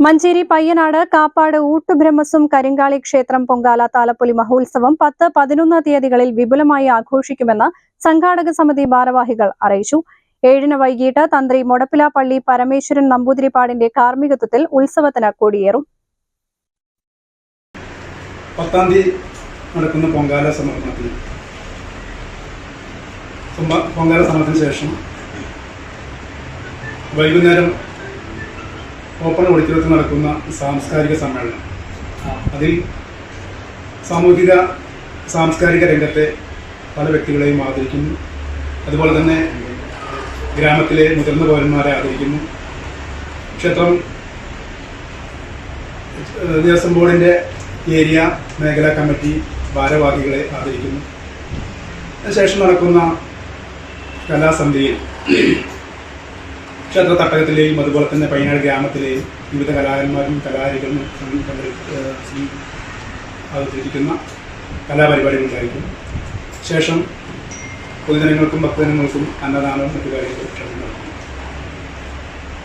മഞ്ചേരി പയ്യനാട് കാപ്പാട് ഊട്ടുബ്രഹ്മസും കരിങ്കാളി ക്ഷേത്രം പൊങ്കാല താലപ്പൊലി മഹോത്സവം പത്ത് പതിനൊന്ന് തീയതികളിൽ വിപുലമായി ആഘോഷിക്കുമെന്ന് സംഘാടക സമിതി ഭാരവാഹികൾ അറിയിച്ചു. ഏഴിന് വൈകിട്ട് തന്ത്രി മൊടപ്പില പള്ളി പരമേശ്വരൻ നമ്പൂതിരിപ്പാടിന്റെ കാർമ്മികത്വത്തിൽ ഉത്സവത്തിന് കൊടിയേറും. പത്താം തീയതി നടക്കുന്ന പൊങ്കാല സമർപ്പണത്തിൽ. സംഭ- പൊങ്കാല സമർപ്പണത്തിന് ശേഷം വൈകുന്നേരം ഓപ്പൺ ഓഡിറ്റോറിയത്തിൽ നടക്കുന്ന സാംസ്കാരിക സമ്മേളനം. അതിൽ സാമൂഹിക സാംസ്കാരിക രംഗത്തെ പല വ്യക്തികളെയും ആദരിക്കുന്നു. അതുപോലെ തന്നെ ഗ്രാമത്തിലെ മുതിർന്ന പൗരന്മാരെ ആദരിക്കുന്നു. ക്ഷേത്രം ദേവസ്വം ബോർഡിന്റെ ഏരിയ മേഖലാ കമ്മിറ്റി ഭാരവാഹികളെ ആദരിക്കുന്നു. അതിനുശേഷം നടക്കുന്ന കലാസന്ധ്യയിൽ ക്ഷേത്ര തട്ടകത്തിലെയും അതുപോലെ തന്നെ പയ്യനാട് ഗ്രാമത്തിലെയും വിവിധ കലാകാരന്മാരും കലാകാരികളും അവതരിപ്പിക്കുന്ന കലാപരിപാടികളുണ്ടായിരിക്കും. ശേഷം പൊതുജനങ്ങൾക്കും ഭക്തജനങ്ങൾക്കും അന്നദാനവും മറ്റു കാര്യങ്ങളും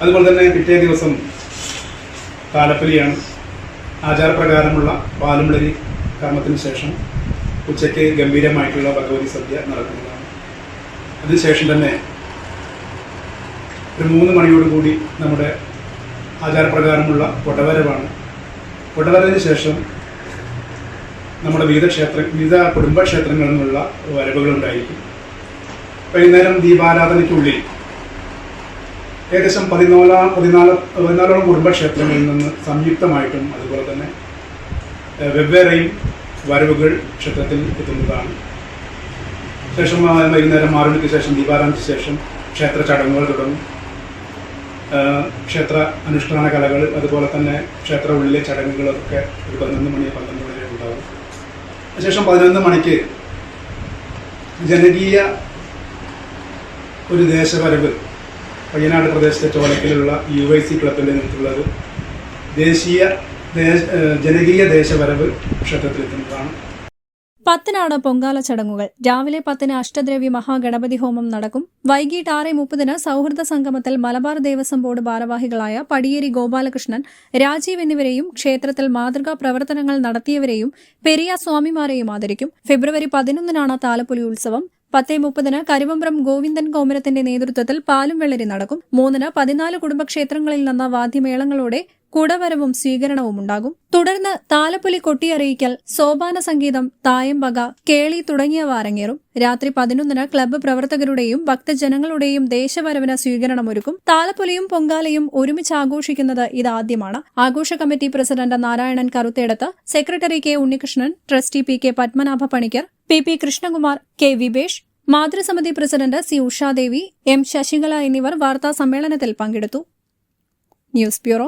അതുപോലെ തന്നെ പിറ്റേ ദിവസം താലപ്പലിയാണ് ആചാരപ്രകാരമുള്ള പാലുംളരി കർമ്മത്തിന് ശേഷം ഉച്ചയ്ക്ക് ഗംഭീരമായിട്ടുള്ള ഭഗവതി സദ്യ നടക്കുന്നതാണ്. അതിനുശേഷം തന്നെ ഒരു മൂന്ന് മണിയോടുകൂടി നമ്മുടെ ആചാരപ്രകാരമുള്ള കൊടവരവാണ്. കൊടവരവിന് ശേഷം നമ്മുടെ വിവിധ ക്ഷേത്ര വിവിധ കുടുംബക്ഷേത്രങ്ങളിൽ നിന്നുള്ള വരവുകളുണ്ടായിരിക്കും. വൈകുന്നേരം ദീപാരാധനയ്ക്കുള്ളിൽ ഏകദേശം പതിനാലാം പതിനാല് പതിനാലോളം കുടുംബക്ഷേത്രങ്ങളിൽ നിന്ന് സംയുക്തമായിട്ടും അതുപോലെ തന്നെ വെവ്വേറെയും വരവുകൾ ക്ഷേത്രത്തിൽ എത്തുന്നതാണ്. ശേഷം വൈകുന്നേരം ആറുമണിക്ക് ശേഷം ദീപാരാധനയ്ക്ക് ശേഷം ക്ഷേത്ര ചടങ്ങുകൾ തുടങ്ങും. ക്ഷേത്ര അനുഷ്ഠാന കലകൾ അതുപോലെ തന്നെ ക്ഷേത്ര ഉള്ളിലെ ചടങ്ങുകളൊക്കെ ഒരു പതിനൊന്ന് മണി പന്ത്രണ്ട് മണി വരെ ഉണ്ടാകും അതിനുശേഷം പതിനൊന്ന് മണിക്ക് ജനകീയ ഒരു ദേശവരവ് പയ്യനാട് പ്രദേശത്തെ ചോലക്കിലുള്ള യു ഐ സി ക്ലബിന്റെ നേതൃത്വമുള്ളത് ദേശീയ ജനകീയ ദേശവരവ് ക്ഷേത്രത്തിലെത്തുന്നതാണ്. പത്തിനാണ് പൊങ്കാല ചടങ്ങുകൾ. രാവിലെ പത്തിന് അഷ്ടദ്രവ്യ മഹാഗണപതി ഹോമം നടക്കും. വൈകിട്ട് ആറ് മുപ്പതിന് സൗഹൃദ സംഗമത്തിൽ മലബാർ ദേവസ്വം ബോർഡ് ഭാരവാഹികളായ പടിയേരി ഗോപാലകൃഷ്ണൻ രാജീവ് എന്നിവരെയും ക്ഷേത്രത്തിൽ മാതൃകാ പ്രവർത്തനങ്ങൾ നടത്തിയവരെയും പെരിയ സ്വാമിമാരെയും ആദരിക്കും. ഫെബ്രുവരി പതിനൊന്നിനാണ് താലപ്പൊലി ഉത്സവം. പത്തേ മുപ്പതിന് കരുവമ്പ്രം ഗോവിന്ദൻ കോമരത്തിന്റെ നേതൃത്വത്തിൽ പാലും വെള്ളരി നടക്കും. മൂന്നിന് പതിനാല് കുടുംബക്ഷേത്രങ്ങളിൽ നിന്ന് വാദ്യമേളങ്ങളോടെ കുടവരവും സ്വീകരണവും ഉണ്ടാകും. തുടർന്ന് താലപ്പൊലി കൊട്ടിയറിയിക്കൽ സോപാന സംഗീതം തായമ്പക കേളി തുടങ്ങിയവ അരങ്ങേറും. രാത്രി പതിനൊന്നിന് ക്ലബ്ബ് പ്രവർത്തകരുടെയും ഭക്തജനങ്ങളുടെയും ദേശവരവിന് സ്വീകരണമൊരുക്കും താലപ്പൊലിയും പൊങ്കാലയും ഒരുമിച്ച് ആഘോഷിക്കുന്നത് ഇതാദ്യമാണ്. ആഘോഷ committee president Narayanan Karuthedath secretary K Unnikrishnan trustee P K Padmanabha Panicker P P Krishnakumar K Vibesh മാതൃസമിതി president C Ushadevi M Sasikala എന്നിവർ വാർത്താ സമ്മേളനത്തിൽ പങ്കെടുത്തു. News bureau